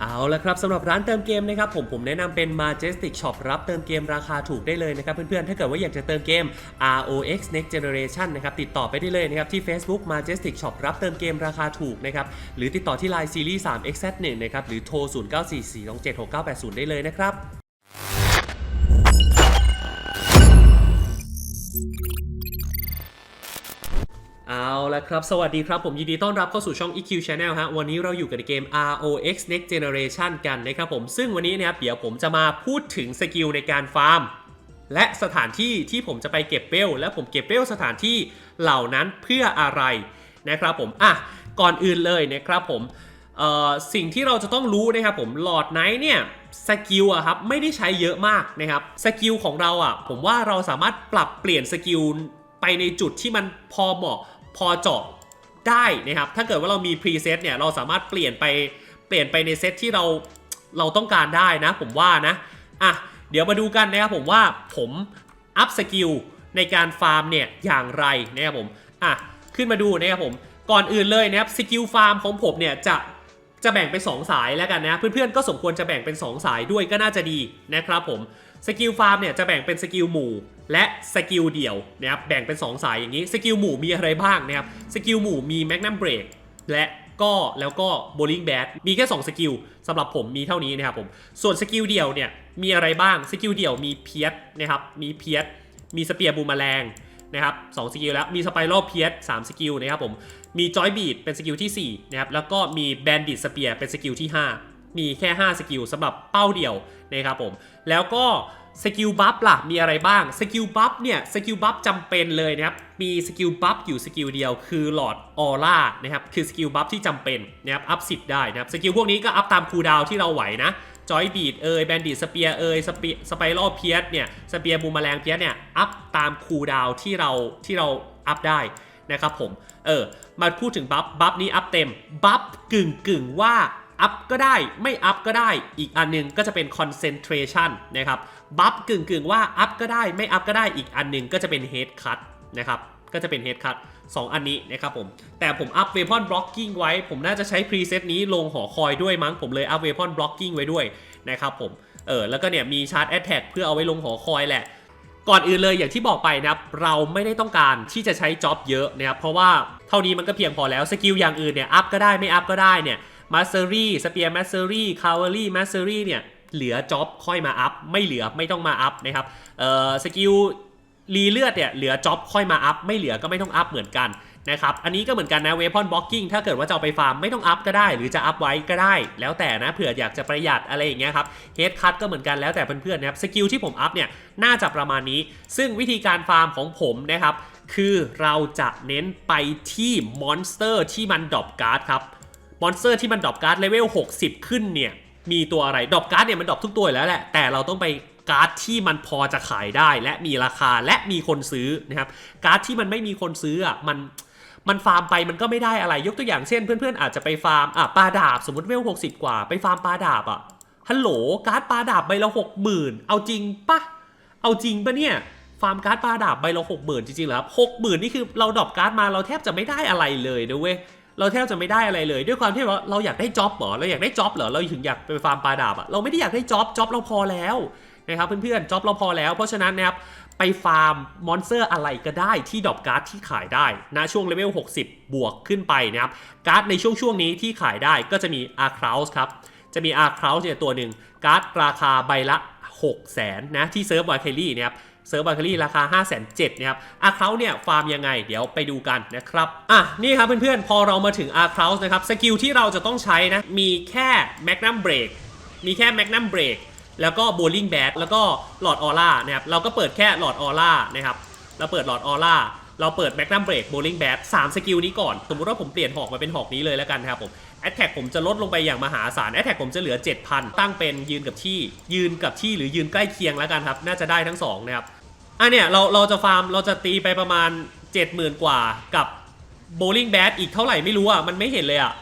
เอาละครับสำหรับร้านเติมเกมนะครับผมผมแนะนำเป็น Majestic Shop รับเติมเกมราคาถูกได้เลยนะครับเพื่อนๆ ถ้าเกิดว่าอยากจะเติมเกม ROX Next Generation นะครับติดต่อไปได้เลยนะครับที่ Facebook Majestic Shop รับเติมเกมราคาถูกนะครับหรือติดต่อที่ Line Series 3 XZ1 นะครับหรือโทร 0944276980 ได้เลยนะครับ เอาละครับ สวัสดีครับ ผมยินดีต้อนรับเข้าสู่ช่อง EQ Channel ฮะ วันนี้เราอยู่กันในเกม ROX Next Generation กันนะครับผม ซึ่งวันนี้นะครับเดี๋ยวผมจะมาพูดถึงสกิลในการฟาร์ม และสถานที่ที่ผมจะไปเก็บเวลและผมเก็บเวลสถานที่เหล่านั้นเพื่ออะไรนะครับผม อะ ก่อนอื่นเลยนะครับผมสิ่งที่เราจะต้องรู้นะครับผมหลอดไนท์เนี่ยสกิลอะครับไม่ได้ใช้เยอะมากนะครับสกิลของเราอะผมว่าเราสามารถปรับเปลี่ยนสกิลไปในจุดที่มันพอเหมาะ พอเจาะได้นะครับ ถ้าเกิดว่าเรามีพรีเซตเนี่ยเราสามารถเปลี่ยนไปเปลี่ยนไปในเซตที่เราเราต้องการได้นะ ผมว่านะอะเดี๋ยวมาดูกันนะครับผมว่าผมอัพสกิลในการฟาร์มเนี่ยอย่างไรนะครับผมอะขึ้นมาดูนะครับผมก่อนอื่นเลยนะครับสกิลฟาร์มของผมเนี่ยจะจะแบ่งเป็น 2 สายแล้วกันนะ เพื่อนๆก็สมควรจะแบ่งเป็น 2 สายด้วยก็น่าจะดีนะครับผม สกิลฟาร์มเนี่ยจะแบ่งเป็นสกิลหมู่และสกิลเดี่ยวนะครับแบ่งเป็น 2 สายอย่างนี้สกิลหมู่มีอะไรบ้างนะครับสกิลหมู่มีแมกนัมเบรกและก็แล้วก็โบลิงแบดมีแค่ 2 สกิลสำหรับผมมีเท่านี้นะครับผมส่วนสกิลเดี่ยวเนี่ยมีอะไรบ้างสกิลเดี่ยวมีเพียสนะครับมีเพียสมีสเปียร์บูมแมลงนะครับสองสกิลแล้วมีสไปรัลเพียสสามสกิลนะครับผมมีจอยบีดเป็นสกิลที่4นะครับแล้วก็มีแบนดิตสเปียร์เป็นสกิลที่ 5 มีแค่ 5 สกิลสำหรับเป้าเดียวนะครับผม แล้วก็สกิลบัฟล่ะมีอะไรบ้าง สกิลบัฟเนี่ยสกิลบัฟจำเป็นเลยนะครับ มีสกิลบัฟอยู่สกิลเดียวคือหลอดออร่านะครับ คือสกิลบัฟที่จำเป็นนะครับ อัพ10ได้นะครับ สกิลพวกนี้ก็อัพตามคูดาวที่เราไหวนะ จอยบีดเอยแบนดิตสเปียเอยสเปียสไปรัลเพียสเนี่ย สเปียบูมแมลงเพียสเนี่ย อัพตามคูดาวที่เราที่เราอัพได้นะครับผม เออ มาพูดถึงบัฟ บัฟนี้อัพเต็ม บัฟกึ่งกึ่งว่า อัพก็ได้ไม่อัพก็ได้ อีกอันหนึงก็จะเป็น concentration นะครับบัฟกึ่งกึ่งว่าอัพก็ได้ไม่อัพก็ได้อีกอันหนึงก็จะเป็น head cut นะครับก็จะเป็น head cut สองอันนี้นะครับผม แต่ผมอัพเวพอนบล็อกกิ้งไว้ ผมน่าจะใช้พรีเซตนี้ลงหอคอยด้วยมั้ง ผมเลยอัพเวพอนบล็อกกิ้งไว้ด้วยนะครับผม เออ แล้วก็เนี่ยมีชาร์จแอ t แทกเพื่อเอาไว้ลงหอคอยแหละ ก่อนอื่นเลยอย่างที่บอกไปนะครับ เราไม่ได้ต้องการที่จะใช้จ็อบเยอะนะครับ เพราะว่าเท่านี้มันก็เพียงพอแล้ว สกิลอย่างอื่นเนี่ยอัพก็ได้ไม่อัพก็ได้เนี่ย มาสเตอรี่สเปียร์มาสเตอรี่คาวเวอรี่มาสเตอรี่เนี่ยเหลือจ็อบค่อยมาอัพไม่เหลือไม่ต้องมาอัพนะครับเอ่อสกิลรีเลือดเนี่ยเหลือจ็อบค่อยมาอัพไม่เหลือก็ไม่ต้องอัพเหมือนกันนะครับอันนี้ก็เหมือนกันนะเวพอนบล็อกกิ้งถ้าเกิดว่าจะเอาไปฟาร์มไม่ต้องอัพก็ได้ หรือจะอัพไว้ก็ได้ แล้วแต่นะเผื่ออยากจะประหยัดอะไรอย่างเงี้ยครับเฮดคัตก็เหมือนกันแล้วแต่เพื่อนๆนะครับสกิลที่ผมอัพเนี่ยน่าจะประมาณนี้ ซึ่งวิธีการฟาร์มของผมนะครับคือเราจะเน้นไปที่มอนสเตอร์ที่มันดรอปการ์ดครับ มอนสเตอร์ที่มันดรอปการ์ดเลเวล 60 ขึ้นเนี่ย มีตัวอะไรดรอปการ์ดเนี่ยมันดรอปทุกตัวแล้วแหละ แต่เราต้องไปการ์ดที่มันพอจะขายได้ และมีราคาและมีคนซื้อนะครับ การ์ดที่มันไม่มีคนซื้ออะมันมันฟาร์มไปมันก็ไม่ได้อะไร ยกตัวอย่างเช่นเพื่อนๆ อาจจะไปฟาร์มอะปลาดาบสมมติเวล 60 กว่า ไปฟาร์มปลาดาบอะฮัลโหลการ์ดปลาดาบใบละ60,000เอาจริงปะเอาจริงปะเนี่ยฟาร์มการ์ดปลาดาบใบละหกหมื่นจริงๆเหรอครับหกหมื่นนี่คือเราดรอปการ์ดมาเราแทบจะไม่ได้อะไรเลยนะเว้ย เราแทบจะไม่ได้อะไรเลย ด้วยความที่ว่าเราอยากได้จ็อบเหรอเราอยากได้จ็อบเหรอเราถึงอยากไปฟาร์มปลาดาบอะเราไม่ได้อยากได้จ็อบจ็อบเราพอแล้วนะครับเพื่อนๆจ็อบเราพอแล้ว เพราะฉะนั้นนะครับไปฟาร์มมอนสเตอร์อะไรก็ได้ที่ดรอปการ์ดที่ขายได้นะช่วงเลเวล 60 บวกขึ้นไปนะครับการ์ดในช่วงช่วงๆนี้ที่ขายได้ก็จะมีอาร์คราวส์ครับจะมีอาร์คราวส์เนี่ยตัวหนึ่งการ์ดราคาใบละ 6 0 0 0 0นนะที่เซิร์ฟวาเคลี่เนี่ยครับ เซิร์ฟวาเคลี่ราคา 5 7 0 0 0นะครับอาร์คาเนี่ยฟาร์มยังไงเดี๋ยวไปดูกันนะครับอะนี่ครับเพื่อนๆ พอเรามาถึงอาร์คานะครับสกิลที่เราจะต้องใช้นะมีแค่แมกนัมเบรกมีแค่แมกนัมเบรกแล้วก็โบลิงแบดแล้วก็หลอดออร่านะครับเราก็เปิดแค่หลอดออร่านะครับเราเปิดหลอดออร่าเราเปิดแมกนัมเบรกโบลิงแบดสามสกิลนี้ก่อน สมมติว่าผมเปลี่ยนหอกมาเป็นหอกนี้เลยแล้วกันนะครับผมแอตแทกผมจะลดลงไปอย่างมหาศาลแอตแทกผมจะเหลือ 7,000 ตั้งเป็นยืนกับที่ยืนกับที่หรือยืนใกล้เคียงแล้วกันครับ น่าจะได้ทั้งสองนะครับ อะเนี่ยเราเราจะฟาร์มเราจะตีไปประมาณ 70,000 กว่ากับโบลิ่งแบดอีกเท่าไหร่ไม่รู้อะ มันไม่เห็นเลยอะ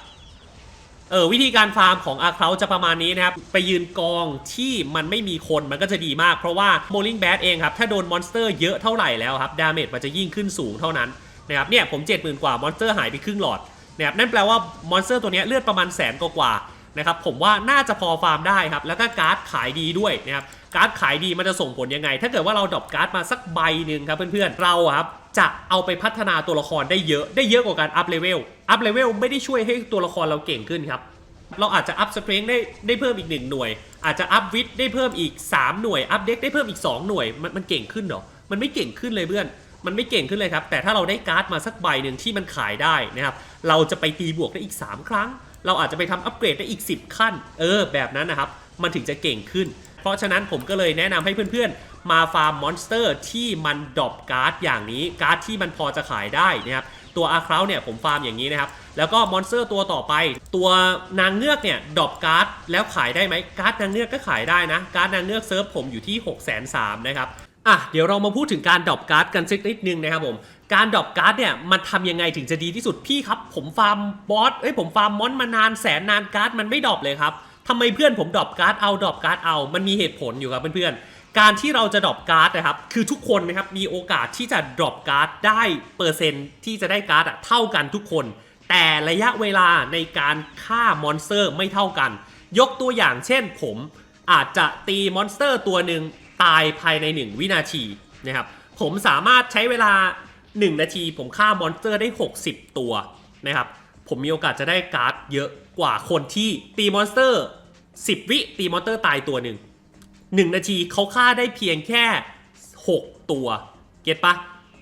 เออวิธีการฟาร์มของอาเคาจะประมาณนี้นะครับ ไปยืนกองที่มันไม่มีคนมันก็จะดีมาก เพราะว่าโมลิงแบดเองครับ ถ้าโดนมอนสเตอร์เยอะเท่าไหร่แล้วครับ ดาเมจมันจะยิ่งขึ้นสูงเท่านั้นนะครับเนี่ยผม 70,000 กว่ามอนสเตอร์หายไปครึ่งหลอดนะครับนั่นแปลว่ามอนสเตอร์ตัวเนี้ยเลือดประมาณแสนกว่านะครับผมว่าน่าจะพอฟาร์มได้ครับแล้วก็การ์ดขายดีด้วยนะครับ การ์ดขายดีมันจะส่งผลยังไง ถ้าเกิดว่าเราดรอปการ์ดมาสักใบหนึ่งครับเพื่อนๆเราครับจะเอาไปพัฒนาตัวละครได้เยอะได้เยอะกว่าการอัพเลเวลอัพเลเวลไม่ได้ช่วยให้ตัวละครเราเก่งขึ้นครับเราอาจจะอัพสเตรนได้ได้เพิ่มอีก 1 หน่วย อาจจะอัพวิทได้เพิ่มอีก 3 หน่วย อัพเด็กได้เพิ่มอีก 2 หน่วย มันมันเก่งขึ้นเหรอ มันไม่เก่งขึ้นเลยเพื่อน มันไม่เก่งขึ้นเลยครับ แต่ถ้าเราได้การ์ดมาสักใบหนึ่งที่มันขายได้นะครับ เราจะไปตีบวกได้อีก 3 ครั้ง เราอาจจะไปทำอัปเกรดได้อีก 10 ขั้น เออ แบบนั้นนะครับ มันถึงจะเก่งขึ้น เพราะฉะนั้นผมก็เลยแนะนำให้เพื่อนๆ มาฟาร์มมอนสเตอร์ที่มันดรอปการ์ดอย่างนี้การ์ดที่มันพอจะขายได้นะครับตัวอาคราวเนี่ยผมฟาร์มอย่างนี้นะครับ แล้วก็มอนสเตอร์ตัวต่อไป ตัวนางเงือกเนี่ยดรอปการ์ดแล้วขายได้ไหมการ์ดนางเงือกก็ขายได้นะ การ์ดนางเงือกเซิร์ฟผมอยู่ที่ 6 3 0 0 0นะครับอะเดี๋ยวเรามาพูดถึงการดรอปการ์ดกันสักนิดนึงนะครับผมการดรอปการ์ดเนี่ยมันทำยังไงถึงจะดีที่สุดพี่ครับ ผมฟาร์มบอสเอ้ยผมฟาร์มมอนมานานแสนนานการ์ดมันไม่ดรอปเลยครับ ทำไมเพื่อนผมดรอปการ์ดเอาดรอปการ์ดเอา มันมีเหตุผลอยู่ครับเพื่อนๆ การที่เราจะดรอปการ์ดนะครับ คือทุกคนนะครับมีโอกาสที่จะดรอปการ์ดได้เปอร์เซ็นต์ที่จะได้การ์ดอะเท่ากันทุกคน แต่ระยะเวลาในการฆ่ามอนสเตอร์ไม่เท่ากัน ยกตัวอย่างเช่นผมอาจจะตีมอนสเตอร์ตัวหนึ่งตายภายใน 1 วินาทีนะครับ ผมสามารถใช้เวลา 1 นาที ผมฆ่ามอนสเตอร์ได้ 60 ตัวนะครับ ผมมีโอกาสจะได้การ์ดเยอะกว่าคนที่ตีมอนสเตอร์ 10 วิตีมอนสเตอร์ตายตัวหนึ่ง1 นาทีเขาฆ่าได้เพียงแค่ 6 ตัว เก็ตปะ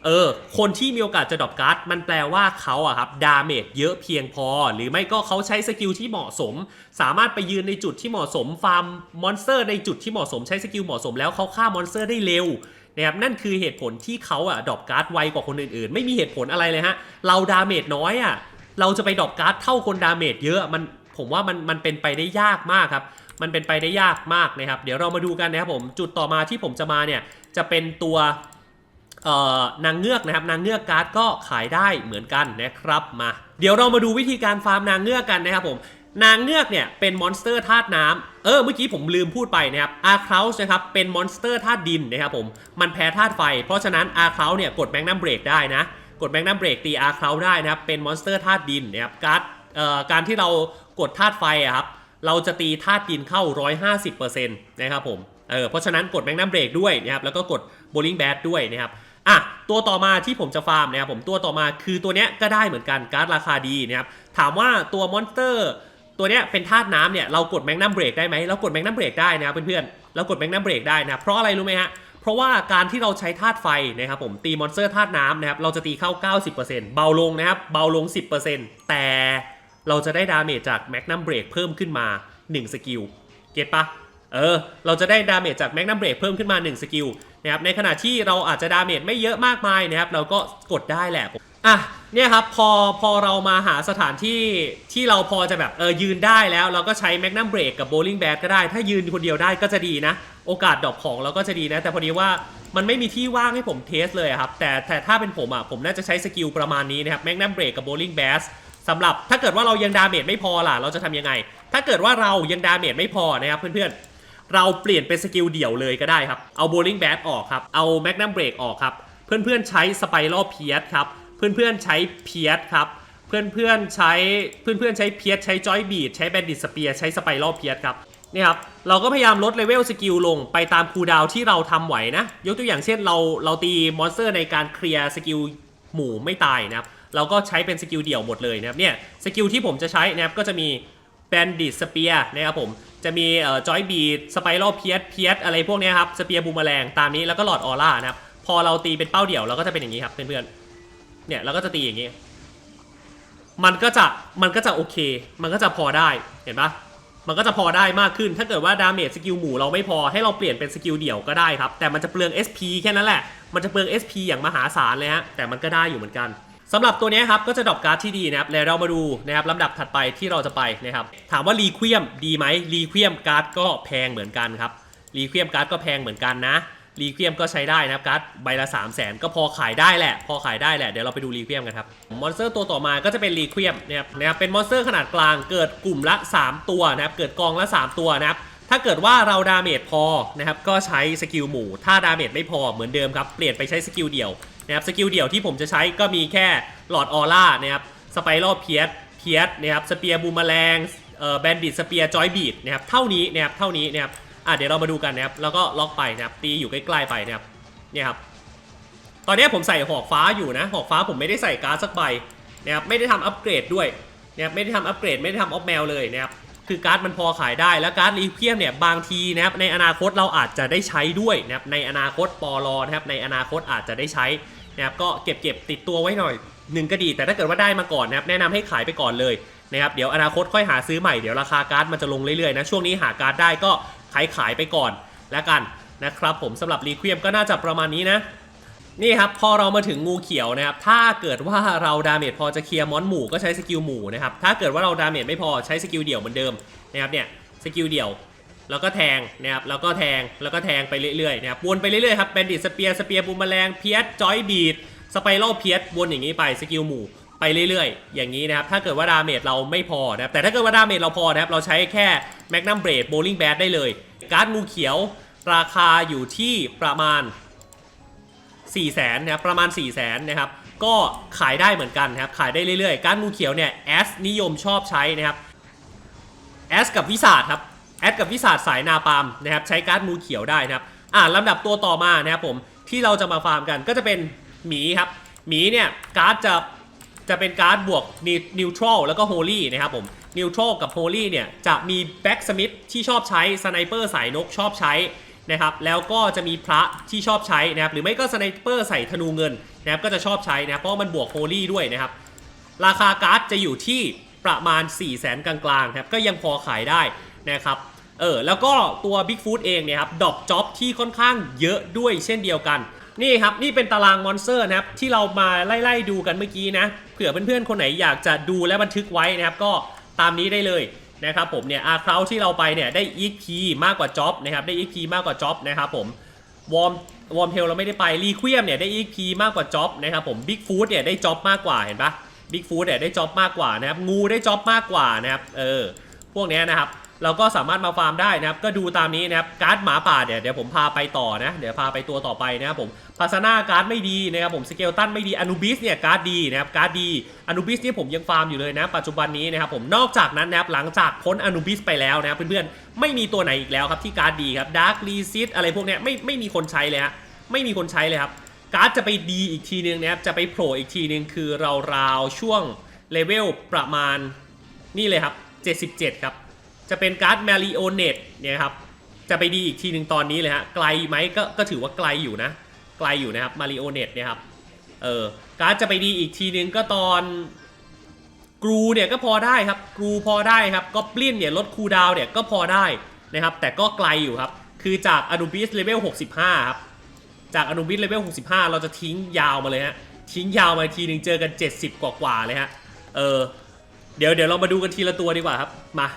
เออ คนที่มีโอกาสจะดรอปการ์ดมันแปลว่าเขาอะครับดาเมจเยอะเพียงพอ หรือไม่ก็เขาใช้สกิลที่เหมาะสม สามารถไปยืนในจุดที่เหมาะสมฟาร์มมอนสเตอร์ในจุดที่เหมาะสมใช้สกิลเหมาะสมแล้วเขาฆ่ามอนสเตอร์ได้เร็วนะครับนั่นคือเหตุผลที่เขาอะดรอปการ์ดไวกว่าคนอื่นๆ ไม่มีเหตุผลอะไรเลยฮะ เราดาเมจน้อยอะ เราจะไปดอปการ์ดเท่าคนดาเมจเยอะมันผมว่ามันมันเป็นไปได้ยากมากครับ มันเป็นไปได้ยากมากนะครับ เดี๋ยวเรามาดูกันนะครับผมจุดต่อมาที่ผมจะมาเนี่ยจะเป็นตัวเอ่อนางเงือกนะครับนางเงือกการ์ดก็ขายได้เหมือนกันนะครับมาเดี๋ยวเรามาดูวิธีการฟาร์มนางเงือกกันนะครับผมนางเงือกเนี่ยเป็นมอนสเตอร์ธาตุน้ำเออเมื่อกี้ผมลืมพูดไปนะครับอาร์คลาสนะครับเป็นมอนสเตอร์ธาตุดินนะครับผมมันแพ้ธาตุไฟ เพราะฉะนั้นอาร์คลาสเนี่ยกดแบงน้ำเบรกได้นะ กดแบงค์น้ำเบรกตีอาร์คลาสได้นะครับ เป็นมอนสเตอร์ธาตุดินนะครับการการที่เรากดธาตุไฟอะครับ เราจะตีธาตุดินเข้า 150%นะครับผมเออเพราะฉะนั้นกดแมกนัมเบรกด้วยนะครับ แล้วก็กดโบลิงแบดด้วยนะครับอะตัวต่อมาที่ผมจะฟาร์มนะครับผมตัวต่อมาคือตัวเนี้ยก็ได้เหมือนกันการ์ดราคาดีนะครับถามว่าตัวมอนสเตอร์ตัวเนี้ยเป็นธาตุน้ำเนี่ยเรากดแมกนัมเบรกได้ไหมเรากดแมกนัมเบรกได้นะครับเพื่อนๆเรากดแมกนัมเบรกได้นะเพราะอะไรรู้ไหมฮะเพราะว่าการที่เราใช้ธาตุไฟนะครับผมตีมอนสเตอร์ธาตุน้ำนะครับเราจะตีเข้า 90%เบาลงนะครับเบาลง 10%แต่เราจะได้ดาเมจจากแมกนัมเบรกเพิ่มขึ้นมา 1 สกิล เก็ตปะเออ เราจะได้ดาเมจจากแมกนัมเบรกเพิ่มขึ้นมา 1 สกิลนะครับในขณะที่เราอาจจะดาเมจไม่เยอะมากมายนะครับ เราก็กดได้แหละอะเนี่ยครับพอพอเรามาหาสถานที่ที่เราพอจะแบบเออยืนได้แล้ว เราก็ใช้แมกนัมเบรกกับโบลิ่งแบดก็ได้ ถ้ายืนคนเดียวได้ก็จะดีนะ โอกาสดรอปของเราก็จะดีนะ แต่พอดีว่ามันไม่มีที่ว่างให้ผมเทสเลยครับ แต่แต่ถ้าเป็นผมอะผมน่าจะใช้สกิลประมาณนี้นะครับแมกนัมเบรกกับโบลิ่งแบดสำหรับถ้าเกิดว่าเรายังดาเมจไม่พอล่ะ เราจะทำยังไง ถ้าเกิดว่าเรายังดาเมจไม่พอนะครับเพื่อนๆ เราเปลี่ยนเป็นสกิลเดี่ยวเลยก็ได้ครับ เอาโบลิ่งแบดออกครับ เอาแมกนัมเบรกออกครับ เพื่อนๆใช้สไปรัลเพียสครับ เพื่อนๆใช้เพียสครับ เพื่อนๆใช้เพื่อนๆใช้เพียสใช้จอยบีดใช้แบนดิตสเปียร์ใช้สไปรัลเพียสครับ นี่ครับเราก็พยายามลดเลเวลสกิลลงไปตามคูดาวที่เราทำไหวนะ ยกตัวอย่างเช่นเราเราตีมอนสเตอร์ในการเคลียร์สกิลหมู่ไม่ตายนะครับเราก็ใช้เป็นสกิลเดี่ยวหมดเลยนะครับเนี่ยสกิลที่ผมจะใช้นะครับก็จะมีแบนดิตสเปียร์นะครับผมจะมีเอ่อจอยบีดสไปรัลเพียสเพียสอะไรพวกนี้ครับสเปียร์บูมแมลงตามนี้แล้วก็หลอดออร่านะครับพอเราตีเป็นเป้าเดี่ยวเราก็จะเป็นอย่างนี้ครับเพื่อนๆเนี่ยเราก็จะตีอย่างนี้ มันก็จะมันก็จะโอเค มันก็จะพอได้เห็นปะ มันก็จะพอได้มากขึ้น ถ้าเกิดว่าดาเมจสกิลหมู่เราไม่พอให้เราเปลี่ยนเป็นสกิลเดี่ยวก็ได้ครับ แต่มันจะเปลือง SP แค่นั้นแหละ มันจะเปลือง SP อย่างมหาศาลเลยฮะ แต่มันก็ได้อยู่เหมือนกันสำหรับตัวนี้ครับก็จะดรอปการ์ดที่ดีนะครับ แล้วเรามาดูนะครับลำดับถัดไปที่เราจะไปนะครับ ถามว่ารีควียมดีไหมรีควียมการ์ดก็แพงเหมือนกันครับรีควียมการ์ดก็แพงเหมือนกันนะ รีเควมก็ใช้ได้นะครับการ์ดใบละ 3 0 0แสนก็พอขายได้แหละ พอขายได้แหละ เดี๋ยวเราไปดูรีเควมกันครับ มอนสเตอร์ตัวต่อมาก็จะเป็นรีเควมนะครับนะครับเป็นมอนสเตอร์ขนาดกลางเกิดกลุ่มละ 3 ตัวนะครับเกิดกองละ 3 ตัวนะครับถ้าเกิดว่าเราดาเมจพอนะครับก็ใช้สกิลหมู่ ถ้าดาเมจไม่พอเหมือนเดิมครับเปลี่ยนไปใช้สกิลเดี่ยวนะครับสกิลเดี่ยวที่ผมจะใช้ก็มีแค่หลอดออร่านะครับสไปรัลเพียสเพียสนะครับสเปียร์บูมแมลงเอ่อแบนดิตสเปียร์จอยบีดนะครับเท่านี้นะครับเท่านี้นะครับ อะเดี๋ยวเรามาดูกันนะครับแล้วก็ล็อกไปนะครับตีอยู่ใกล้ๆไปนะครับเนี่ยครับตอนนี้ผมใส่หอกฟ้าอยู่นะหอกฟ้าผมไม่ได้ใส่การ์ดสักใบนะครับไม่ได้ทำอัปเกรดด้วยนะครับไม่ได้ทำอัปเกรดไม่ได้ทำออฟแมวเลยนะครับคือการ์ดมันพอขายได้แล้วการ์ดรีเพียมเนี่ยบางทีนะครับในอนาคตเราอาจจะได้ใช้ด้วยนะครับในอนาคตปอลอนะครับในอนาคตอาจจะได้ใช้นะครับก็เก็บเก็บติดตัวไว้หน่อยหนึ่งก็ดี แต่ถ้าเกิดว่าได้มาก่อนนะครับแนะนำให้ขายไปก่อนเลยนะครับเดี๋ยวอนาคตค่อยหาซื้อใหม่เดี๋ยวราคาการ์ดมันจะลงเรื่อยๆนะช่วงนี้หาการ์ดได้ก็ ขายขายไปก่อนแล้วกันนะครับผมสำหรับรีเควมก็น่าจะประมาณนี้นะ นี่ครับพอเรามาถึงงูเขียวนะครับ ถ้าเกิดว่าเราดาเมจพอจะเคลียร์มอนหมู่ก็ใช้สกิลหมู่นะครับ ถ้าเกิดว่าเราดาเมจไม่พอใช้สกิลเดี่ยวเหมือนเดิมนะครับเนี่ยสกิลเดี่ยวแล้วก็แทงนะครับแล้วก็แทงแล้วก็แทงไปเรื่อยๆนะครับวนไปเรื่อยๆครับแบนดิตสเปียร์สเปียร์บูมแมลงเพียสจอยบีดสไปรัลเพียสวนอย่างนี้ไปสกิลหมู่ ไปเรื่อยๆ อย่างนี้นะครับ ถ้าเกิดว่าดาเมจเราไม่พอนะครับ แต่ถ้าเกิดว่าดาเมจเราพอนะครับ เราใช้แค่แมกนัมเบรดโบลิ่งแบดได้เลย การ์ดงูเขียวราคาอยู่ที่ประมาณ 4 0 0แสนนะครับ ประมาณ 4 0 0แสนนะครับ ก็ขายได้เหมือนกันนะครับ ขายได้เรื่อยๆ การ์ดงูเขียวเนี่ยแอสนิยมชอบใช้นะครับ แอสกับวิสาดครับ แอสกับวิสาดสายนาปามนะครับ ใช้การ์ดงูเขียวได้นะครับ อ่าลำดับตัวต่อมานะครับผม ที่เราจะมาฟาร์มกันก็จะเป็นหมีครับ หมีเนี่ยการ์ดจะ จะเป็นการ์ดบวกนิวทรัลแล้วก็โฮลี่นะครับผมนิวทรัลกับโฮลี่เนี่ยจะมีแบ็กสมิธที่ชอบใช้สไนเปอร์สายนกชอบใช้นะครับแล้วก็จะมีพระที่ชอบใช้นะครับหรือไม่ก็สไนเปอร์ใส่ธนูเงินนะครับก็จะชอบใช้นะเพราะมันบวกโฮลี่ด้วยนะครับราคาการ์ดจะอยู่ที่ประมาณ 4 0 0แสนกลางๆครับก็ยังพอขายได้นะครับเออแล้วก็ตัว Big Food เองเนี่ยครับดอปจ็อบที่ค่อนข้างเยอะด้วยเช่นเดียวกัน นี่ครับนี่เป็นตารางมอนสเตอร์นะครับที่เรามาไล่ๆดูกันเมื่อกี้นะเผื่อเพื่อนๆคนไหนอยากจะดูและบันทึกไว้นะครับก็ตามนี้ได้เลยนะครับผมเนี่ยอาคราวที่เราไปเนี่ยได้ EP มากกว่าจ็อบนะครับได้ EP มากกว่าจ็อบนะครับผมวอร์มวอร์มเทลเราไม่ได้ไปรีควีมเนี่ยได้ EP มากกว่าจ็อบนะครับผมบิ๊กฟูดเนี่ยได้จ็อบมากกว่าเห็นปะบิ๊กฟูดเนี่ยได้จ็อบมากกว่านะครับงูได้จ็อบมากกว่านะครับเออพวกเนี้ยนะครับ เราก็สามารถมาฟาร์มได้นะครับ ก็ดูตามนี้นะครับ การ์ดหมาป่าเนี่ยเดี๋ยวผมพาไปต่อนะ เดี๋ยวพาไปตัวต่อไปนะครับผม พาสนาการ์ดไม่ดีนะครับผม สเกลตันไม่ดีอนูบิสเนี่ยการ์ดดีนะครับ การ์ดดีอนูบิสเนี่ยผมยังฟาร์มอยู่เลยนะ ปัจจุบันนี้นะครับผม นอกจากนั้นนะครับ หลังจากพ้นอนูบิสไปแล้วนะครับเพื่อนๆ ไม่มีตัวไหนอีกแล้วครับที่การ์ดดีครับ ดาร์ครีซิตอะไรพวกเนี้ยไม่ไม่มีคนใช้เลยฮะ ไม่มีคนใช้เลยครับ การ์ดจะไปดีอีกทีนึงนะครับ จะไปโผล่อีกทีนึงคือราวๆช่วงเลเวลประมาณนี่เลยครับ77 ครับ จะเป็นการ์ดแมริโอเนตเนี่ยครับ จะไปดีอีกทีหนึ่งตอนนี้เลยฮะ ไกลไหมก็ก็ถือว่าไกลอยู่นะ ไกลอยู่นะครับมาริโอเนตเนี่ยครับ เออ การ์ดจะไปดีอีกทีนึงก็ตอนกรูเนี่ยก็พอได้ครับ กรูพอได้ครับก็ปลิ้นเนี่ยลดคูดาวเนี่ยก็พอได้นะครับ แต่ก็ไกลอยู่ครับ คือจากอ n ูบิสเลเวล65 ครับ จากอ n ูบิสเลเวล65 เราจะทิ้งยาวมาเลยฮะ ทิ้งยาวมาทีหนึ่งเจอกัน 70 กว่าๆเลยฮะ เออ เดี๋ยวเดี๋ยวเรามาดูกันทีละตัวดีกว่าครับ มา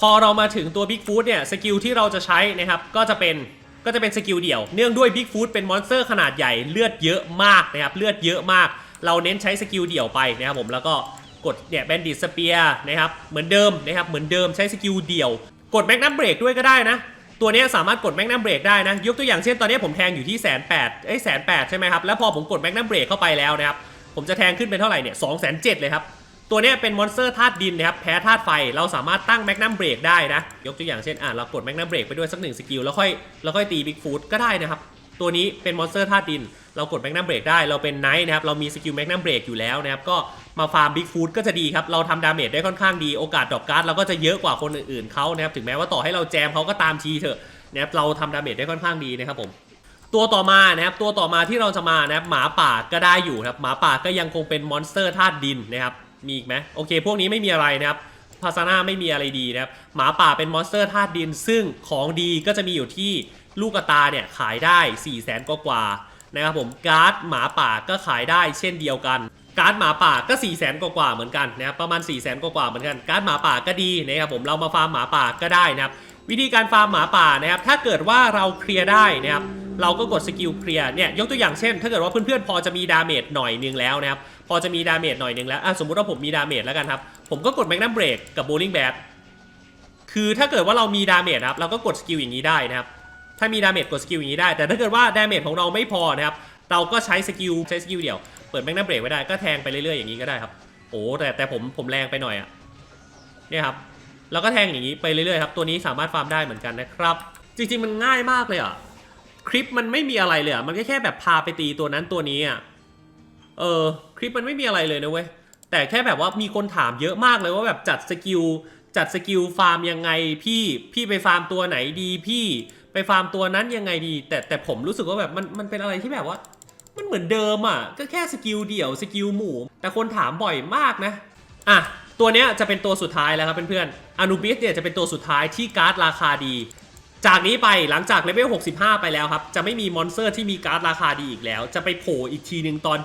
พอเรามาถึงตัว Big Food เนี่ยสกิลที่เราจะใช้นะครับก็จะเป็นก็จะเป็นสกิลเดี่ยว เนื่องด้วย Big Food เป็นมอนสเตอร์ขนาดใหญ่เลือดเยอะมากนะครับเลือดเยอะมาก เราเน้นใช้สกิลเดี่ยวไปนะครับผมแล้วก็กดเนี่ยแบนดิตสเปียร์นะครับเหมือนเดิมนะครับเหมือนเดิมใช้สกิลเดี่ยว กดแมกนัมเบรกด้วยก็ได้นะ ตัวนี้สามารถกดแมกนัมเบรกได้นะ ยกตัวอย่างเช่นตอนนี้ผมแทงอยู่ที่แสนแปดเอ้ยแสนแปดใช่ไหมครับแล้วพอผมกดแมกนัมเบรกเข้าไปแล้วนะครับผมจะแทงขึ้นเป็นเท่าไหร่เนี่ยสองแสนเจ็ดเลยครับ ตัวนี้เป็นมอนสเตอร์ธาตุดินนะครับ แพ้ธาตุไฟ เราสามารถตั้งแมกนัมเบรกได้นะ ยกตัวอย่างเช่น อะ เรากดแมกนัมเบรกไปด้วยสักหนึ่งสกิล แล้วค่อย แล้วค่อยตีบิ๊กฟูดก็ได้นะครับ ตัวนี้เป็นมอนสเตอร์ธาตุดิน เรากดแมกนัมเบรกได้ เราเป็นไนท์นะครับ เรามีสกิลแมกนัมเบรกอยู่แล้วนะครับ ก็มาฟาร์มบิ๊กฟูดก็จะดีครับ เราทำดาเมจได้ค่อนข้างดี โอกาสดรอปการ์ดเราก็จะเยอะกว่าคนอื่นๆเขานะครับ ถึงแม้ว่าต่อให้เราแจมเขาก็ตามทีเถอะนะครับเราทำดาเมจได้ค่อนข้างดีนะครับผมตัวต่อมานะครับตัวต่อมาที่เราจะมานะครับหมาป่าก็ได้อยู่ครับหมาป่าก็ยังคงเป็นมอนสเตอร์ธาตุดินนะครับ มีอีกไหมโอเค พวกนี้ไม่มีอะไรนะครับพาซาน่าไม่มีอะไรดีนะครับหมาป่าเป็นมอนสเตอร์ธาตุดิน ซึ่งของดีก็จะมีอยู่ที่ลูกตาเนี่ยขายได้ 4 0 0แสนกว่านะครับผมการ์ดหมาป่าก็ขายได้เช่นเดียวกัน การ์ดหมาป่าก็ 4 0 0แสนกว่าเหมือนกันนะครับประมาณ 4 0 0แสนกว่าเหมือนกัน การ์ดหมาป่าก็ดีนะครับผมเรามาฟาร์มหมาป่าก็ได้นะครับวิธีการฟาร์มหมาป่านะครับถ้าเกิดว่าเราเคลียร์ได้นะครับ เราก็กดสกิลเคลียร์เนี่ยยกตัวอย่างเช่น ถ้าเกิดว่าเพื่อนๆพอจะมีดาเมจหน่อยนึงแล้วนะครับพอจะมีดาเมจหน่อยนึงแล้วสมมุติว่าผมมีดาเมจแล้วกันครับผมก็กดแมกนัมเบรกกับโบลิ่งแบดคือถ้าเกิดว่าเรามีดาเมจครับเราก็กดสกิลอย่างนี้ได้นะครับถ้ามีดาเมจกดสกิลอย่างนี้ได้ แต่ถ้าเกิดว่าดาเมจของเราไม่พอนะครับเราก็ใช้สกิลใช้สกิลเดียวเปิดแมกนัมเบรกไว้ได้ก็แทงไปเรื่อยๆอย่างนี้ก็ได้ครับโอ้แต่แต่ผมผมแรงไปหน่อยอะเนี่ยครับแล้วก็แทงอย่างนี้ไปเรื่อยๆครับตัวนี้สามารถฟาร์มได้เหมือนกันนะครับ จริงๆมันง่ายมากเลยอะ คลิปมันไม่มีอะไรเลยอะมันก็แค่แบบพาไปตีตัวนั้นตัวนี้อะเออคลิปมันไม่มีอะไรเลยนะเว้ยแต่แค่แบบว่ามีคนถามเยอะมากเลยว่าแบบจัดสกิลจัดสกิลฟาร์มยังไงพี่พี่ไปฟาร์มตัวไหนดีพี่ไปฟาร์มตัวนั้นยังไงดี แต่แต่ผมรู้สึกว่าแบบมันมันเป็นอะไรที่แบบว่า มันเหมือนเดิมอะก็แค่สกิลเดี่ยวสกิลหมู่ แต่คนถามบ่อยมากนะอะตัวเนี้ยจะเป็นตัวสุดท้ายแล้วครับเพื่อนๆอนูบิสเนี่ยจะเป็นตัวสุดท้ายที่การ์ดราคาดี จากนี้ไปหลังจากเลเวล 65 ไปแล้วครับ จะไม่มีมอนสเตอร์ที่มีการ์ดราคาดีอีกแล้ว จะไปโผล่อีกทีหนึ่งตอน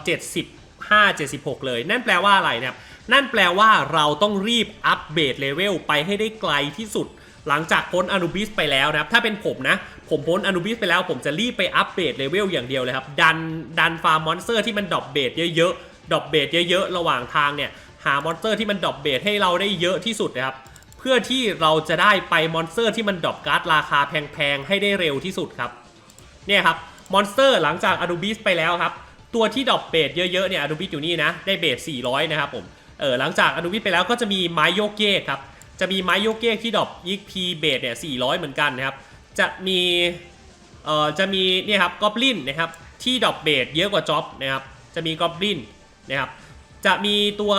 75 76 เลย นั่นแปลว่าอะไรเนะครับ นั่นแปลว่าเราต้องรีบอัปเดตเลเวลไปให้ได้ไกลที่สุด หลังจากพ้นอนูบิสไปแล้วนะครับ ถ้าเป็นผมนะ ผมพ้นอนูบิสไปแล้ว ผมจะรีบไปอัปเดตเลเวลอย่างเดียวเลยครับ ดันดันฟาร์มมอนสเตอร์ที่มันดรอปเบสเยอะๆดรอปเบสเยอะๆ ระหว่างทางเนี่ย หามอนสเตอร์ที่มันดรอปเบสให้เราได้เยอะที่สุดนะครับ พื่อที่เราจะได้ไปมอนสเตอร์ที่มันดรอปการ์ดราคาแพงๆ ให้ได้เร็วที่สุดครับ เนี่ยครับมอนสเตอร์หลังจากอ n ูบิสไปแล้วครับ ตัวที่ดรอปเบสเยอะๆเนี่ยอ n ูบิสอยู่นี่นะ ได้เบส400 นะครับผม เออหลังจากอ n ูบิสไปแล้วก็จะมีไมโยเยกครับ จะมีไมโยเยกที่ดรอปยิกพีเบสเนี่ย400 เหมือนกันนะครับ จะมีเอ่อจะมีเนี่ยครับกอบลินนะครับที่ดรอปเบสเยอะกว่าจ็อบนะครับ จะมีกอบลินนะครับ จะมีตัว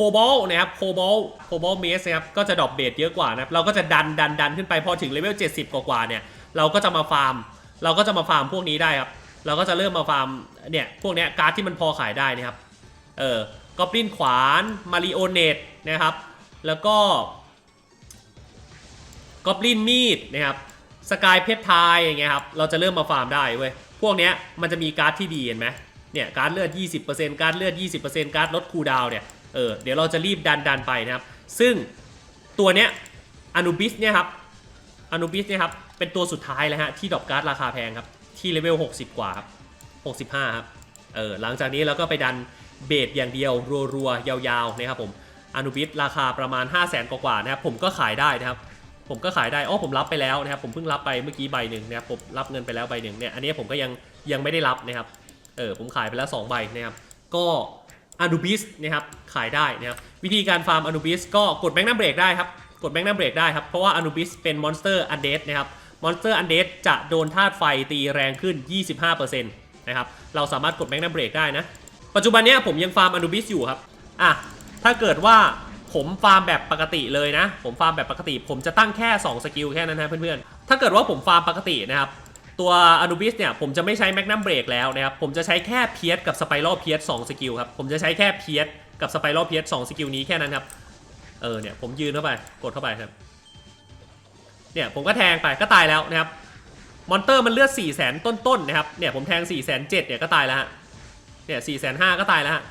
โคบอลนะครับโคบอลโคบอลเมสนะครับก็จะดรอปเบสเยอะกว่านะครับเราก็จะดันดันดันขึ้นไปพอถึงเลเวล70 กว่าๆเนี่ยเราก็จะมาฟาร์ม เราก็จะมาฟาร์มพวกนี้ได้ครับเราก็จะเริ่มมาฟาร์มเนี่ยพวกเนี้ยการ์ดที่มันพอขายได้นะครับเออกอบลินขวานมาริโอเนตนะครับแล้วก็กอบลินมีดนะครับสกายเพปไทอย่างเงี้ยครับเราจะเริ่มมาฟาร์มได้เว้ยพวกเนี้ยมันจะมีการ์ดที่ดีเห็นไหมเนี่ยการ์ดเลือด 20%การ์ดเลือด 20%การ์ดลดคูลดาวเนี่ย เออเดี๋ยวเราจะรีบดันดันไปนะครับ ซึ่งตัวเนี้ยอนุบิสเนี่ยครับอนุบิสเนี่ยครับเป็นตัวสุดท้ายแล้วฮะที่ดรอปการ์ดราคาแพงครับ ที่เลเวล 60 กว่าครับ 65 ครับเออหลังจากนี้เราก็ไปดันเบสอย่างเดียว รัวๆ ยาวๆนะครับผมอนุบิสราคาประมาณ 5 0 0 0 0 0 กว่าๆนะครับผมก็ขายได้นะครับ ผมก็ขายได้อ๋อผมรับไปแล้วนะครับ ผมเพิ่งรับไปเมื่อกี้ใบหนึ่งนะครับผมรับเงินไปแล้วใบหนึ่งเนี่ยอันนี้ผมก็ยังยังไม่ได้รับนะครับเออผมขายไปแล้ว 2 ใบนะครับก็ อ n ูบิสนะครับขายได้นะครับวิธีการฟาร์มอ n ูบิสก็กดแบงค์น้ำเบรกได้ครับกดแบงค์น้ำเบรกได้ครับ เพราะว่าอ n ูบิสเป็นมอนสเตอร์อันเดสนะครับมอนสเตอร์อันเดสจะโดนธาตุไฟตีแรงขึ้น 25%นะครับเราสามารถกดแบงค์น้ำเบรกได้นะ ปัจจุบันนี้ผมยังฟาร์มอ n ูบิสอยู่ครับอะถ้าเกิดว่าผมฟาร์มแบบปกติเลยนะ ผมฟาร์มแบบปกติ ผมจะตั้งแค่ 2 สกิลแค่นั้นนะเพื่อนๆ ถ้าเกิดว่าผมฟาร์มปกตินะครับ ตัวอ n ูบิสเนี่ยผมจะไม่ใช้แมกนัมเบรกแล้วนะครับ ผมจะใช้แค่เพียสกับสไปรัลเพียสสองสกิลครับ ผมจะใช้แค่เพียสกับสไปรัลเพียสสองสกิลนี้แค่นั้นครับ เออเนี่ยผมยืนเข้าไปกดเข้าไปครับ เนี่ยผมก็แทงไปก็ตายแล้วนะครับ มอนเตอร์มันเลือด4ี่แสนต้นๆนะครับ เนี่ยผมแทง4ี่แสนเจ็ดเนี่ยก็ตายแล้วฮะ เนี่ยสี่แสนห้าก็ตายแล้วฮะ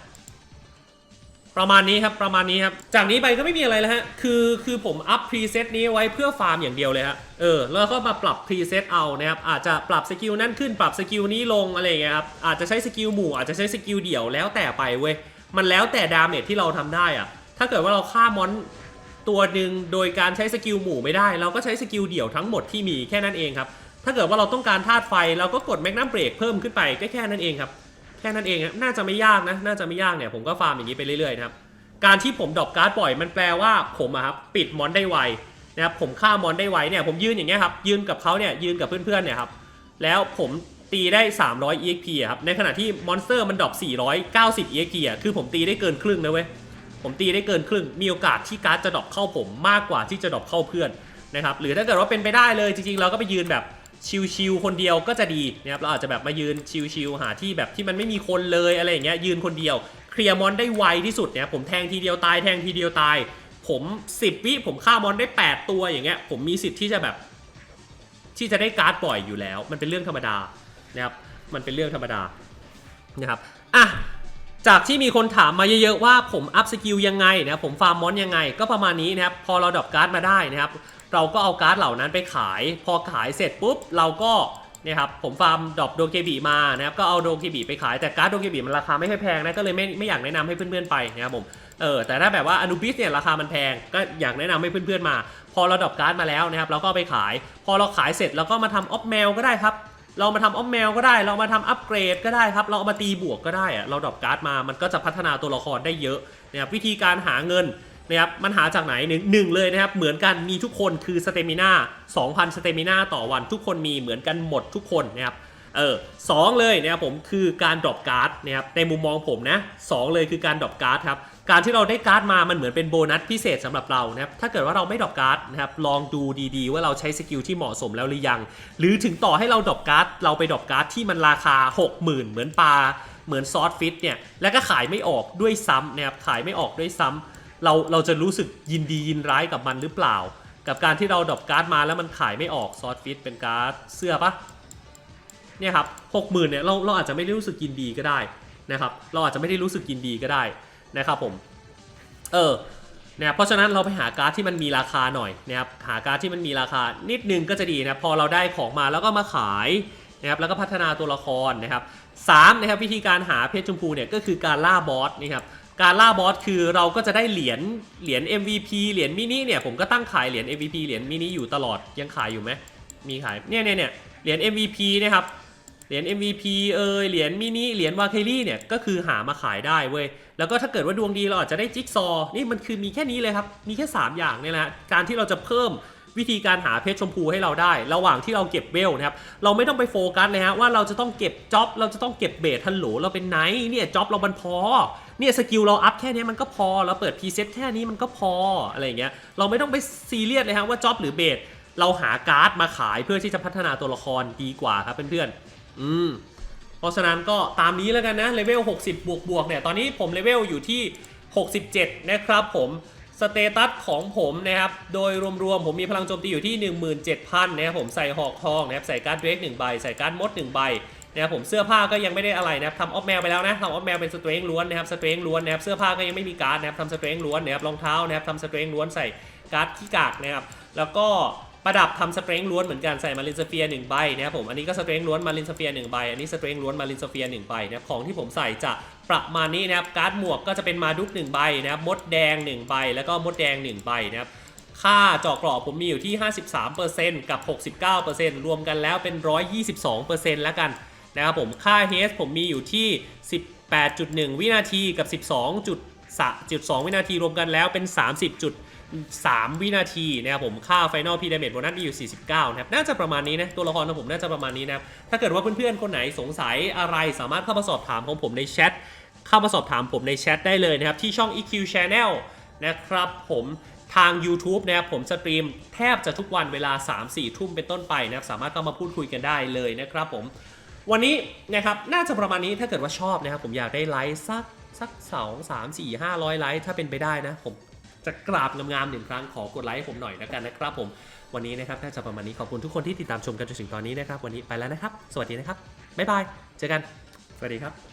ประมาณนี้ครับประมาณนี้ครับ จากนี้ไปก็ไม่มีอะไรแล้วฮะ คือคือผมอัพพรีเซตนี้ไว้เพื่อฟาร์มอย่างเดียวเลยฮะ เออ แล้วก็มาปรับพรีเซตเอานะครับ อาจจะปรับสกิลนั่นขึ้นปรับสกิลนี้ลงอะไรเงี้ยครับ อาจจะใช้สกิลหมู่อาจจะใช้สกิลเดี่ยวแล้วแต่ไปเว้ย มันแล้วแต่ดาเมจที่เราทำได้อะถ้าเกิดว่าเราฆ่ามอนตัวหนึ่งโดยการใช้สกิลหมู่ไม่ได้ เราก็ใช้สกิลเดี่ยวทั้งหมดที่มีแค่นั้นเองครับ ถ้าเกิดว่าเราต้องการธาตุไฟเราก็กดแมกนัมเบรกเพิ่มขึ้นไปก็แค่นั้นเองครับ ค่นั้นเองครับน่าจะไม่ยากนะ น่าจะไม่ยากเนี่ยผมก็ฟาร์มอย่างนี้ไปเรื่อยๆนะครับ การที่ผมดรอปการ์ดบ่อยมันแปลว่าผมอะครับปิดมอนได้ไวนะครับผมฆ่ามอนได้ไวเนี่ยผมยืนอย่างเงี้ยครับยืนกับเขาเนี่ยยืนกับเพื่อนๆเนี่ยครับแล้วผมตีได้ 300 EXP อะครับในขณะที่มอนสเตอร์มันดรอป490 EXP อะคือผมตีได้เกินครึ่งนะเว้ยผมตีได้เกินครึ่ง มีโอกาสที่การ์ดจะดรอปเข้าผมมากกว่าที่จะดรอปเข้าเพื่อนนะครับหรือถ้าเกิดว่าเป็นไปได้เลยจริงๆเราก็ไปยืนแบบ ชิลๆคนเดียวก็จะดีนะครับเราอาจจะแบบมายืนชิลๆหาที่แบบที่มันไม่มีคนเลยอะไรอย่างเงี้ยยืนคนเดียว เคลียร์มอนได้ไวที่สุดเนี่ยผมแทงทีเดียวตายแทงทีเดียวตาย ผม 10 วิผมฆ่ามอนได้ 8 ตัวอย่างเงี้ยผมมีสิทธิ์ที่จะแบบ ที่จะได้การ์ดปล่อยอยู่แล้ว มันเป็นเรื่องธรรมดานะครับมันเป็นเรื่องธรรมดานะครับอะจากที่มีคนถามมาเยอะๆว่าผมอัพสกิลยังไงนะผมฟาร์มมอนยังไง ก็ประมาณนี้นะครับพอเราดรอปการ์ดมาได้นะครับ เราก็เอาการ์ดเหล่านั้นไปขาย พอขายเสร็จปุ๊บเราก็เนี่ยครับผมฟาร์มดรอปโดเกบีมานะครับก็เอาโดเกบีไปขายแต่การ์ดโดเกบีมันราคาไม่ค่อยแพงนะก็เลยไม่ไม่อยากแนะนำให้เพื่อนๆไปนะครับผมเออแต่ถ้าแบบว่าอนุบิสเนี่ยราคามันแพงก็อยากแนะนำให้เพื่อนๆมา พอเราดรอปการ์ดมาแล้วนะครับเราก็ไปขาย พอเราขายเสร็จเราก็มาทำออฟเมลก็ได้ครับเรามาทำออฟเมลก็ได้ เรามาทำอัปเกรดก็ได้ครับ เราเอามาตีบวกก็ได้อะเราดรอปการ์ดมา มันก็จะพัฒนาตัวละครได้เยอะนะครับวิธีการหาเงิน นะครับมันหาจากไหนหนึ่งหนึ่งเลยนะครับ เหมือนกันมีทุกคนคือสเตมิน่า2,000 สเตมิน่าต่อวัน ทุกคนมีเหมือนกันหมดทุกคนนะครับเออสองเลยนะครับผมคือการดรอปการ์ดนะครับในมุมมองผมนะสองเลยคือการดรอปการ์ดครับการที่เราได้การ์ดมามันเหมือนเป็นโบนัสพิเศษสำหรับเรานะครับถ้าเกิดว่าเราไม่ดรอปการ์ดนะครับลองดูดีๆ ว่าเราใช้สกิลที่เหมาะสมแล้วหรือยัง หรือถึงต่อให้เราดรอปการ์ดเราไปดรอปการ์ดที่มันราคา 60,000 เหมือนปลาเหมือนซอสฟิตเนี่ยแล้วก็ขายไม่ออกด้วยซ้ำนะครับขายไม่ออกด้วยซ้ำ เราเราจะรู้สึกยินดียินร้ายกับมันหรือเปล่า กับการที่เราดรอปการ์ดมาแล้วมันขายไม่ออกซอสฟิตเป็นการ์ดเสื้อปะเนี่ยครับหกหมื่นเนี่ยเราเราอาจจะไม่ได้รู้สึกยินดีก็ได้นะครับ เราอาจจะไม่ได้รู้สึกยินดีก็ได้นะครับผมเออเนี่ยเพราะฉะนั้นเราไปหาการ์ดที่มันมีราคาหน่อยนะครับหาการ์ดที่มันมีราคานิดนึงก็จะดีนะพอเราได้ของมาแล้วก็มาขายนะครับแล้วก็พัฒนาตัวละครนะครับสามนะครับวิธีการหาเพชรชมพูเนี่ยก็คือการล่าบอสนะครับ การล่าบอสคือเราก็จะได้เหรียญเหรียญ MVP เหรียญมินิเนี่ยผมก็ตั้งขายเหรียญ MVP เหรียญมินิอยู่ตลอดยังขายอยู่ไหมมีขายเนี่ยเนี่ยเนี่ยเหรียญ MVP นะครับเหรียญ MVP เอยเหรียญมินิเหรียญวาเคลี่เนี่ยก็คือหามาขายได้เว้ยแล้วก็ถ้าเกิดว่าดวงดีเราอาจจะได้จิ๊กซอนี่มันคือมีแค่นี้เลยครับมีแค่ 3 อย่างเนี่ยนะการที่เราจะเพิ่มวิธีการหาเพชรชมพูให้เราได้ ระหว่างที่เราเก็บเวลนะครับเราไม่ต้องไปโฟกัสเลยฮะว่าเราจะต้องเก็บจ็อบเราจะต้องเก็บเบสฮัลโหลเราเป็นไนท์เนี่ยจ็อบเรามันพอ เนี่ยสกิลเราอัพแค่นี้มันก็พอ เราเปิดพรีเซ็ตแค่นี้มันก็พออะไรเงี้ย เราไม่ต้องไปซีเรียสเลยฮะว่าจ็อบหรือเบสเราหาการ์ดมาขายเพื่อที่จะพัฒนาตัวละครดีกว่าครับเพื่อนๆ อืม เพราะฉะนั้นก็ตามนี้แล้วกันนะเลเวล 60 บวกบวกเนี่ย ตอนนี้ผมเลเวลอยู่ที่ 67 นะครับผมสเตตัสของผมนะครับ โดยรวมๆ ผมมีพลังโจมตีอยู่ที่ 17,000 นะครับ ผมใส่หอกทองนะครับ ใส่การ์ดเดรกหนึ่งใบ ใส่การ์ดมดหนึ่งใบนะครับผมเสื้อผ้าก็ยังไม่ได้อะไรนะครับทำออฟแมวไปแล้วนะทำออฟแมวเป็นสเตรงล้วนนะครับสเตรงล้วนนะครับเสื้อผ้าก็ยังไม่มีการ์ดนะครับทำสเตรงล้วนนะครับรองเท้านะครับทำสเตรงล้วนใส่การ์ดขี้กากนะครับแล้วก็ประดับทำสเตรงล้วนเหมือนกันใส่มารินสเฟียหนึ่งใบนะครับผมอันนี้ก็สเตรงล้วนมารินสเฟียหนึ่งใบอันนี้สเตรงล้วนมารินสเฟียหนึ่งใบนะครับของที่ผมใส่จะประมาณนี้นะครับการ์ดหมวกก็จะเป็นมาดุกหนึ่งใบนะครับมดแดงหนึ่งใบ แล้วก็มดแดงหนึ่งใบนะครับค่าจาะเกราะผมมีอยู่ที่ 53%กับ 69%รวมกันแล้วเป็น 122%แล้วกัน นะครับผมค่า h ผมมีอยู่ที่ 18.1 วินาทีกับ 12.2 วินาทีรวมกันแล้วเป็น 30.3 วินาทีนะครับผมค่า Final P Damage โบนัสมีอยู่ 49 นะครับ น่าจะประมาณนี้นะ ตัวละครของผมน่าจะประมาณนี้นะครับ ถ้าเกิดว่าเพื่อนๆ คนไหนสงสัยอะไรสามารถเข้ามาสอบถามของผมในแชทเข้ามาสอบถามผมในแชทได้เลยนะครับ ที่ช่อง EQ Channel นะครับผมทาง YouTube นะครับผมสตรีมแทบจะทุกวันเวลา 3-4 ทุ่มเป็นต้นไปนะครับ สามารถเข้ามาพูดคุยกันได้เลยนะครับผม วันนี้นะครับน่าจะประมาณนี้ถ้าเกิดว่าชอบนะครับผมอยากได้ไลค์สักสักสองสามสี่ห้าร้อยไลค์ถ้าเป็นไปได้นะผมจะกราบงามๆหนึ่งครั้งขอกดไลค์ผมหน่อยแล้วกันนะครับผมวันนี้นะครับน่าจะประมาณนี้ขอบคุณทุกคนที่ติดตามชมกันจนถึงตอนนี้นะครับ วันนี้ไปแล้วนะครับ สวัสดีนะครับบ๊ายบายเจอกันสวัสดีครับ